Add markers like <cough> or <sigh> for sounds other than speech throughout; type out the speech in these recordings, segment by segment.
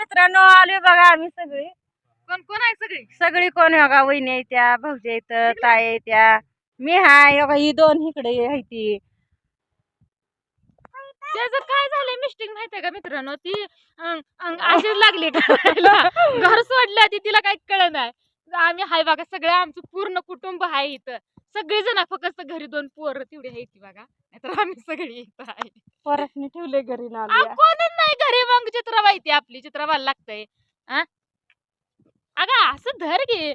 मित्रांनो आले बघा आम्ही सगळी. कोण कोण आहे सगळी? सगळी कोण बघा? वहिनी आहे त्या भाऊजी आहेत ताई त्या. मी हाय बघा ही दोन इकडे आहे ती. त्याचं काय झालंय मिस्टेक माहितीये का मित्रांनो? ती अं, अं, अशीच लागली करायला घर सोडलं ती तिला काही कळ नाही आम्ही हाय बघा सगळं आमचं पूर्ण कुटुंब आहे इथं. सगळी जण फक्त घरी दोन पोरं तेवढी आहे ती बघा. नाहीतर आम्ही सगळी इथं आहे. परसने ठेवले घरी नाली कोणच नाही घरी मग. चित्रबाई ती आपली. चित्रबाला लागतंय. हा अगं असं धर घे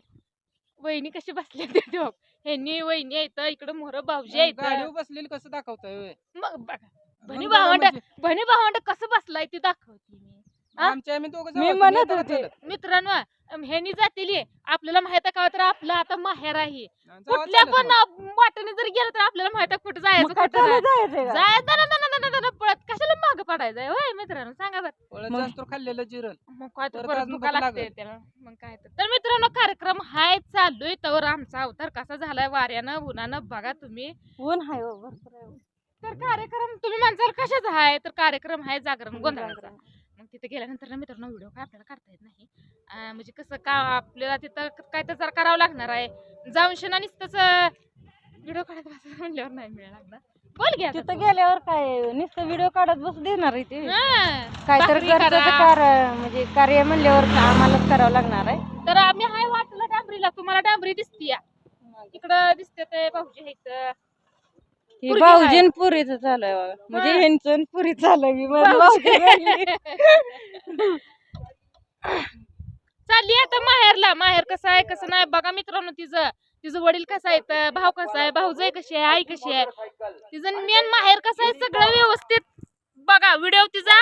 वहिनी कशी बसली ते ह्यांनी वहिनी आहेत इकडं मोर भाऊजी आहेत. गाडीवर बसलेली कसं दाखवताय? मग बघा. बघा भावंड. बहिणी भावंड कसं बसलाय ती दाखवते मी? आमच्या आम्ही दोघं मी म्हणत होते. मित्रांनो ह्यांनी जातील आपल्याला माहीत आहे का तर आपलं आता माहेर आहे. कुठल्या पण. वाटेने जर गेलं तर आपल्याला माहीत आहे कुठं जायचं काय कुठं? जायचं ना ना ना ना ना पळत. कशाला माग पडायचंय होय मित्रांनो सांगा बरं. खाल्लेलं जिरल. मग काय तर परत लागते. त्याला. मग काय तर. तर मित्रांनो कार्यक्रम हाय चाललोय तर आमचा अवतार कसा झालाय वाऱ्यानं उन्हानं बघा तुम्ही. ऊन हाय हो. तर कार्यक्रम तुम्ही म्हणसाल कशाचा आहे? तर कार्यक्रम आहे जागरण गोंधळाचा. मग तिथे गेल्यानंतर ना मित्रांनो व्हिडिओ काय आपल्याला काढता येत नाही. अं, म्हणजे कसं का आपल्याला तिथं काय तर जरा करावं लागणार आहे. जाऊन शेणा नुसतंच व्हिडिओ काढत बसायला म्हणल्यावर नाही मिळणार ना. बोल घ्या तिथं गेल्यावर काय नुसतं व्हिडिओ काढत बसू देणार आहे ते. काय तर भाकरी. कार्य म्हणजे कार्य म्हणल्यावर आम्हालाच करावं लागणार आहे. तर आम्ही हाय वाटलं डांबरीला. तुम्हाला डांबरी दिसतीया. इकडं दिसते ते भाऊजी ही पोरगी भाऊजीन पुरीच चालू आहे बघा. म्हणजे हा. ह्यांचं पुरी चालू आहे. मी म्हणलं भाऊजी. भाऊजी. <laughs> चालली आता माहेरला. माहेर कसं आहे कसं नाही बघा मित्रांनो तिचं. तिचं वडील कसं आहे तर भाव कसा आहे भाऊजाई कशी आहे आई कशी आहे. तिचं मेन माहेर कसं आहे सगळं व्यवस्थित. बघा व्हिडिओ तिचा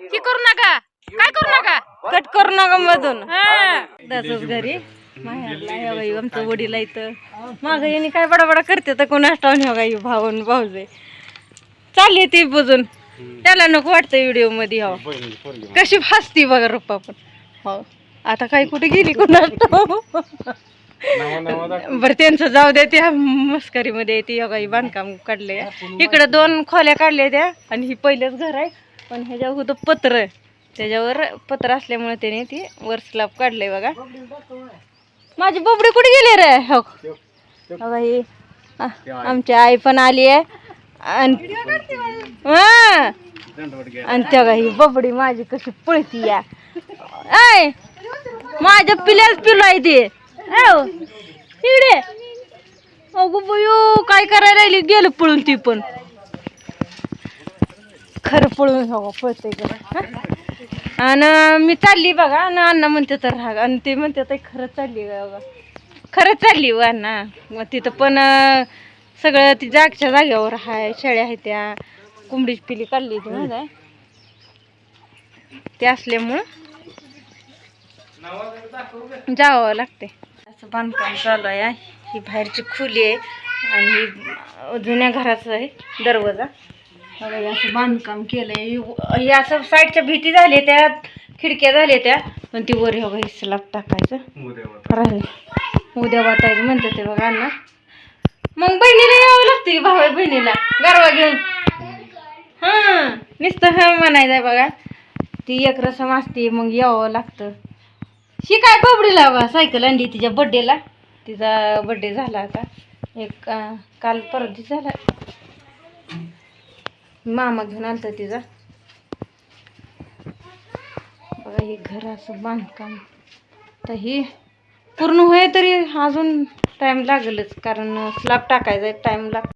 हे करू नका. काय करू नका? कट करू नका मधून. हा. घरी. माहेरला हे बाई आमचं वडील आहे तर माग यांनी काय बडाबडा करते तर कोणाच टाऊन हे बाई भाऊन भाऊजे चालली ती बुजून. त्याला नको वाटतं व्हिडिओमध्ये हो. कशी फासती बघा रुप्पा पण. हो. आता काय कुठे गेली कोणाच बरं त्यांचं जाऊ द्या त्या मस्करीमध्ये येते काही बांधकाम काढले. इकडं दोन खोल्या काढल्या त्या आणि ही पहिलेच घर आहे. पण ह्याच्यावर होतं पत्र. त्याच्यावर पत्र असल्यामुळे त्याने ती वर स्लॅब काढलंय बघा. माझी बोबडी कुठे गेली रे? हो. बघा ही आ, आमची आई पण आली आहे. आणि हा. आणि त्या ही बबडी माझी कशी पळती या. आय माझ्या पिल्याच पिलो आहे ते. इकडे. अगो बयो काय करायला राहिली? गेलं पळून ती पण. खरं पळून हो पळते आणि मी चालली बघा. आणि अण्णा म्हणते तर राग आणि ते म्हणते तर खरंच चालली बघा खरंच चालली हो अण्णा. मग तिथं पण सगळं ती जागच्या जागेवर हाय शेळ्या आहेत त्या. कोंबडीची पिली काढली ती माझा ते असल्यामुळं जावं लागते. असं बांधकाम चालू आहे. ही बाहेरची खोली आहे आणि ही जुन्या घराचं आहे दरवाजा. बघा, असं बांधकाम केलंय. हे असं साईडच्या भीती झाली त्या खिडक्या झाल्या त्या पण ती वर बघा हे स्लॅब टाकायचं राहिले. उद्या वाटायचं म्हणते ते बघा अण्णा. मग बहिणीला यावं लागते भाऊ बहिणीला? गरवा घेऊन. हा नुसतं हा म्हणायचंय बघा. ती एक रसम असते मग यावं लागतं. ही काय बबडीला बा सायकल आणली तिच्या बड्डेला तिचा बड्डे झाला आता. एक काल परत झाला. मामा घेऊन आलता तिचा. बघा हे घर असं बांधकाम. तर ही पूर्ण होय तरी अजून टाईम लागेलच कारण स्लॅब टाकायचा टाईम लाग